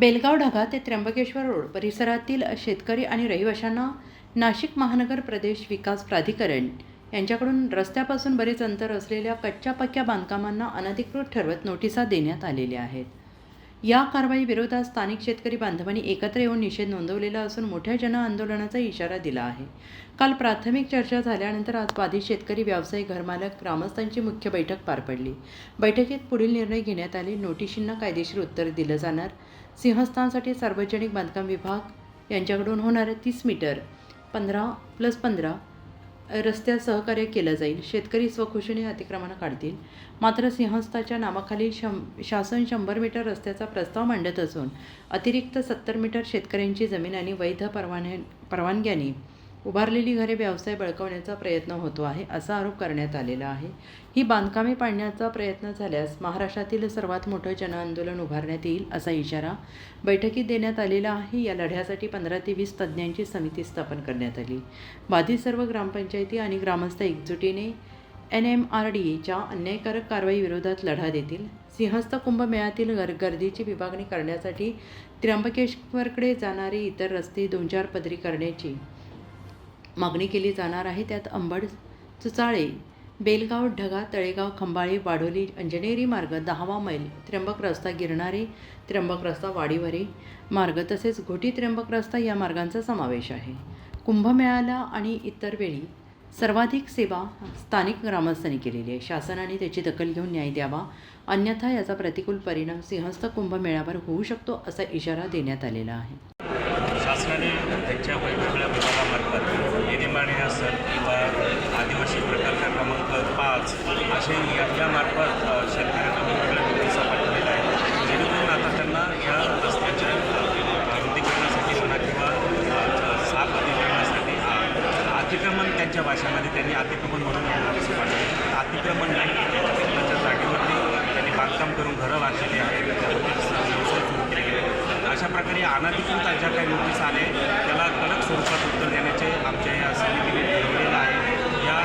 बेलगाव ढगा ते त्र्यंबकेश्वर रोड परिसरातील शेतकरी आणि रहिवाशांना नाशिक महानगर प्रदेश विकास प्राधिकरण यांच्याकडून रस्त्यापासून बरेच अंतर असलेल्या कच्च्या पक्क्या बांधकामांना अनधिकृत ठरवत नोटिसा देण्यात आलेल्या आहेत. या कारवाई विरोधात स्थानिक शेतकरी बांधवांनी एकत्र येऊन निषेध नोंदवलेला असून मोठ्या जनआंदोलनाचा इशारा दिला आहे. काल प्राथमिक चर्चा झाल्यानंतर आज बाधित शेतकरी व्यावसायिक घरमालक ग्रामस्थांची मुख्य बैठक पार पडली. बैठकीत पुढील निर्णय घेण्यात आले. नोटिशींना कायदेशीर उत्तर दिलं जाणार. सिंहस्थानसाठी सार्वजनिक बांधकाम विभाग यांच्याकडून होणारे तीस मीटर पंधरा प्लस पंधरा रस्त्यात सहकार्य केलं जाईल. शेतकरी स्वखुशीने अतिक्रमणं काढतील. मात्र सिंहस्थाच्या नावाखाली शं शासन शंभर मीटर रस्त्याचा प्रस्ताव मांडत असून अतिरिक्त सत्तर मीटर शेतकऱ्यांची जमीन आणि वैध परवाने परवानग्याने उभारलेली घरे व्यवसाय बळकवण्याचा प्रयत्न होतो आहे असा आरोप करण्यात आलेला आहे. ही बांधकामे पाडण्याचा प्रयत्न झाल्यास महाराष्ट्रातील सर्वात मोठं जनआंदोलन उभारण्यात येईल असा इशारा बैठकीत देण्यात आलेला आहे. या लढ्यासाठी पंधरा ते वीस तज्ज्ञांची समिती स्थापन करण्यात आली. बाधित सर्व ग्रामपंचायती आणि ग्रामस्थ एकजुटीने एन एम आर डी एच्या अन्यायकारक कारवाई विरोधात लढा देतील. सिंहस्थ कुंभमेळ्यातील गर गर्दीची विभागणी करण्यासाठी त्र्यंबकेश्वरकडे जाणारे इतर रस्ते दोन चार पदरी करण्याची मागणी केली जाणार आहे. त्यात अंबड चुचाळे बेलगाव ढगा तळेगाव खंबाळे वाढोली अंजनेरी मार्ग दहावा मैल त्र्यंबक रस्ता गिरणारे त्र्यंबक रस्ता वाडीवरे मार्ग तसेच घोटी त्र्यंबक रस्ता या मार्गांचा समावेश आहे. कुंभमेळ्याला आणि इतर वेळी सर्वाधिक सेवा स्थानिक ग्रामस्थांनी केलेली आहे. शासनाने त्याची दखल घेऊन न्याय द्यावा अन्यथा याचा प्रतिकूल परिणाम सिंहस्थ कुंभमेळ्यावर होऊ शकतो असा इशारा देण्यात आलेला आहे. शासनाने त्यांच्या वेगवेगळ्या विभागामार्फत निर्माणे असेल किंवा आदिवासी प्रकल्प क्रमांक पाच असे या यामार्फत शेतकऱ्यांना वेगवेगळ्या नोटिसा पाठवलेल्या आहेत. जेणेकरून आता त्यांना या रस्त्याच्या अ, रुंदीकरणासाठी म्हणा किंवा साफ अतिक्रमणासाठी अतिक्रमण त्यांच्या भाषेमध्ये त्यांनी अतिक्रमण म्हणून नोटीस पाठवली अतिक्रमण नाही अतिक्रमणाच्या जागेवरती त्यांनी बांधकाम करून घरं बांधलेली आहेत त्यावरती व्यवसाय सुरू केलेले आहेत अशा प्रकारे अनधिकृत ज्या काही नोटीस आले त्याला कडक स्वरूपात उत्तर देण्याचे आमच्या या समितीने ठरवलेलं आहे. या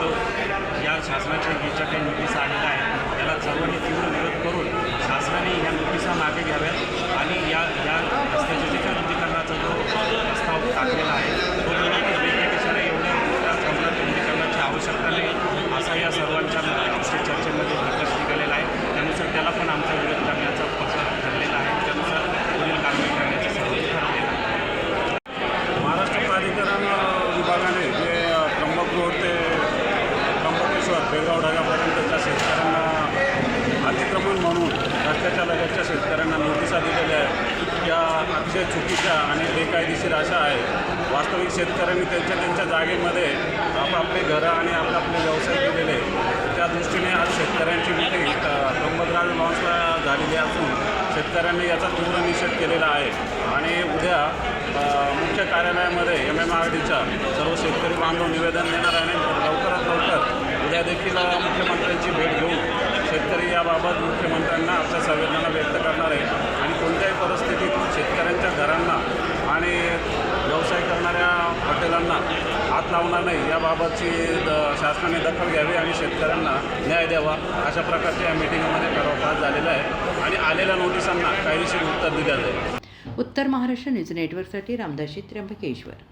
तो या शासनाच्या ज्या काही नोटीस आलेल्या आहेत त्याला सर्वांनी तीव्र विरोध करून शासनाने ह्या नोटिसा मागे घ्याव्यात आणि या या रस्त्याच्या जे काही रुंदीकरणाचा जो प्रस्ताव टाकलेला आहे तो वेगवेगळ्या वेगवेगळ्या एवढ्या मोठ्या प्रमाणात रुंदीकरणाची आवश्यकता नाही असा या सर्वांच्या आमच्या चर्चेमध्ये निकष निघालेला आहे त्यानुसार त्याला पण आमचा विरोध करण्याचा पक्ष ठरलेला आहे त्यानुसार पुढील कारवाई करण्याचं सर्व ठरलेलं आहे महाराष्ट्र प्राधिकरण अ, विभागाने जे अ, त्र्यंबक रोड ते त्र्यंबकेश्वर बेळगाव डाव्यापर्यंतच्या शेतकऱ्यांना अतिक्रमण म्हणून रस्त्याच्या लगतच्या शेतकऱ्यांना नोटिसा दिलेल्या आहेत या अतिशय चुकीच्या आणि बेकायदेशीर अशा आहेत. वास्तविक शेतकऱ्यांनी त्यांच्या त्यांच्या जागेमध्ये आपापले घरं आणि आपले व्यवसाय केलेले त्या दृष्टीने आज शेतकऱ्यांची मिटिंग त्र्यंबकराज लॉन्सला झालेली असून शेतकऱ्यांनी याचा तीव्र निषेध केलेला आहे. आणि उद्या मुख्य कार्यालयामध्ये एम एम आर डीच्या सर्व शेतकरी बांधव निवेदन देणार आहे आणि लवकर उद्या देखील मुख्यमंत्र्यांची भेट घेऊन शेतकरी याबाबत मुख्यमंत्र्यांना आपल्या संवेदना व्यक्त करणार आहे. आणि कोणत्याही परिस्थितीत शेतकऱ्यांच्या घरांना आणि व्यवसाय करणाऱ्या हॉटेलांना हात लावणार नाही. याबाबतची द शासनाने दखल घ्यावी आणि शेतकऱ्यांना न्याय द्यावा अशा प्रकारच्या या मिटिंगमध्ये ठराव झालेला आहे. आणि आलेल्या नोटिसांना कायदेशीर उत्तर दिलं जाईल. उत्तर महाराष्ट्र न्यूज नेटवर्कसाठी रामदासी त्र्यंबकेश्वर.